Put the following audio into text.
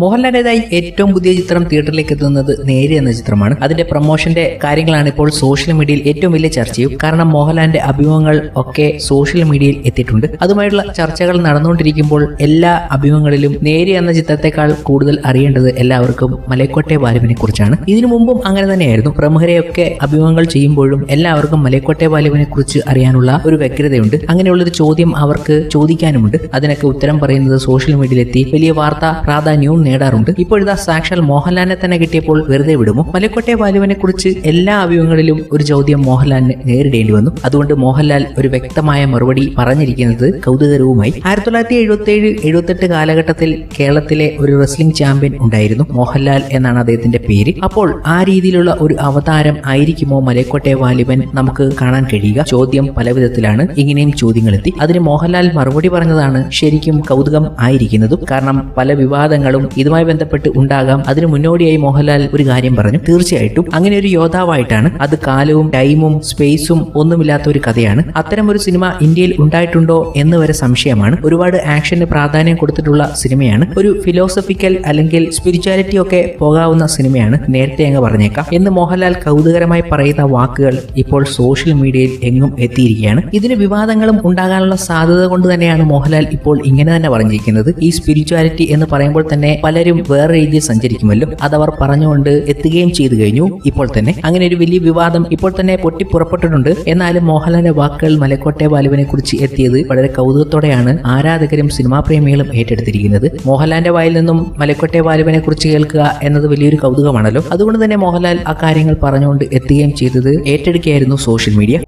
മോഹൻലാലിന്റേതായി ഏറ്റവും പുതിയ ചിത്രം തിയേറ്ററിലേക്ക് എത്തുന്നത് നേരി എന്ന ചിത്രമാണ്. അതിന്റെ പ്രൊമോഷന്റെ കാര്യങ്ങളാണ് ഇപ്പോൾ സോഷ്യൽ മീഡിയയിൽ ഏറ്റവും വലിയ ചർച്ചയും. കാരണം മോഹൻലാലിന്റെ അഭിമുഖങ്ങൾ ഒക്കെ സോഷ്യൽ മീഡിയയിൽ എത്തിയിട്ടുണ്ട്. അതുമായിട്ടുള്ള ചർച്ചകൾ നടന്നുകൊണ്ടിരിക്കുമ്പോൾ എല്ലാ അഭിമുഖങ്ങളിലും നേരി എന്ന ചിത്രത്തെക്കാൾ കൂടുതൽ അറിയേണ്ടത് എല്ലാവർക്കും മലയക്കോട്ടെ ബാലുവിനെ കുറിച്ചാണ്. ഇതിനു മുമ്പും അങ്ങനെ തന്നെയായിരുന്നു. പ്രമുഖരെയൊക്കെ അഭിമുഖങ്ങൾ ചെയ്യുമ്പോഴും എല്ലാവർക്കും മലയക്കോട്ടെ ബാലുവിനെ കുറിച്ച് അറിയാനുള്ള ഒരു വ്യഗ്രതയുണ്ട്. അങ്ങനെയുള്ളൊരു ചോദ്യം അവർക്ക് ചോദിക്കാനുമുണ്ട്. അതിനൊക്കെ ഉത്തരം പറയുന്നത് സോഷ്യൽ മീഡിയയിലെത്തി. വലിയ വാർത്താ പ്രാധാന്യവും നേടാറുണ്ട്. ഇപ്പോഴിതാ സാക്ഷാൽ മോഹൻലാലിനെ തന്നെ കിട്ടിയപ്പോൾ വെറുതെ വിടുമോ? മലക്കോട്ടെ ബാലുവിനെ കുറിച്ച് എല്ലാ അഭിമുഖങ്ങളിലും ഒരു ചോദ്യം മോഹൻലാലിന് നേരിടേണ്ടി വന്നു. അതുകൊണ്ട് മോഹൻലാൽ ഒരു വ്യക്തമായ മറുപടി പറഞ്ഞിരിക്കുന്നത് കൗതുകരവുമായി. ആയിരത്തി തൊള്ളായിരത്തി എഴുപത്തി ഏഴ് എഴുപത്തെട്ട് കാലഘട്ടത്തിൽ കേരളത്തിലെ ഒരു റെസ്ലിംഗ് ചാമ്പ്യൻ ഉണ്ടായിരുന്നു. മോഹൻലാൽ എന്നാണ് അദ്ദേഹത്തിന്റെ പേര്. അപ്പോൾ ആ രീതിയിലുള്ള ഒരു അവതാരം ആയിരിക്കുമോ മലക്കോട്ടെ വാലിബൻ നമുക്ക് കാണാൻ കഴിയുക? ചോദ്യം പല വിധത്തിലാണ് ഇങ്ങനെയും ചോദ്യങ്ങൾ എത്തി അതിന് മോഹൻലാൽ മറുപടി പറഞ്ഞതാണ് ശരിക്കും കൗതുകം ആയിരിക്കുന്നതും. കാരണം പല വിവാദങ്ങളും ഇതുമായി ബന്ധപ്പെട്ട് ഉണ്ടാകാം. അതിന് മുന്നോടിയായി മോഹൻലാൽ ഒരു കാര്യം പറഞ്ഞു. തീർച്ചയായിട്ടും അങ്ങനെ ഒരു യോദ്ധാവായിട്ടാണ് അത് കാലവും ടൈമും സ്പേസും ഒന്നുമില്ലാത്ത ഒരു കഥയാണ്. അത്തരം ഒരു സിനിമ ഇന്ത്യയിൽ ഉണ്ടായിട്ടുണ്ടോ എന്ന് വരെ സംശയമാണ്. ഒരുപാട് ആക്ഷന് പ്രാധാന്യം കൊടുത്തിട്ടുള്ള സിനിമയാണ്. ഒരു ഫിലോസഫിക്കൽ അല്ലെങ്കിൽ സ്പിരിച്വാലിറ്റി ഒക്കെ പോകാവുന്ന സിനിമയാണ് നേരത്തെ അങ്ങ് പറഞ്ഞേക്കാം. എന്ന് മോഹൻലാൽ കൗതുകരമായി പറയുന്ന വാക്കുകൾ ഇപ്പോൾ സോഷ്യൽ മീഡിയയിൽ എങ്ങും എത്തിയിരിക്കുകയാണ്. ഇതിന് വിവാദങ്ങളും ഉണ്ടാകാനുള്ള സാധ്യത കൊണ്ട് തന്നെയാണ് മോഹൻലാൽ ഇപ്പോൾ ഇങ്ങനെ തന്നെ പറഞ്ഞിരിക്കുന്നത്. ഈ സ്പിരിച്വാലിറ്റി എന്ന് പറയുമ്പോൾ തന്നെ പലരും വേറെ രീതിയിൽ സഞ്ചരിക്കുമല്ലോ. അതവർ പറഞ്ഞുകൊണ്ട് എത്തുകയും ചെയ്തു കഴിഞ്ഞു. ഇപ്പോൾ തന്നെ അങ്ങനെ ഒരു വലിയ വിവാദം ഇപ്പോൾ തന്നെ പൊട്ടിപ്പുറപ്പെട്ടിട്ടുണ്ട് എന്നാലും മോഹൻലാലിന്റെ വാക്കുകൾ മലക്കോട്ടെ ബാലുവിനെ കുറിച്ച് എത്തിയത് വളരെ കൗതുകത്തോടെയാണ് ആരാധകരും സിനിമാ പ്രേമികളും ഏറ്റെടുത്തിരിക്കുന്നത്. മോഹൻലാലിന്റെ വായിൽ നിന്നും മലക്കോട്ടെ ബാലുവിനെ കുറിച്ച് കേൾക്കുക എന്നത് വലിയൊരു കൗതുകമാണല്ലോ. അതുകൊണ്ട് തന്നെ മോഹൻലാൽ ആ കാര്യങ്ങൾ പറഞ്ഞുകൊണ്ട് എത്തുകയും ചെയ്തത് ഏറ്റെടുക്കുകയായിരുന്നു സോഷ്യൽ മീഡിയ.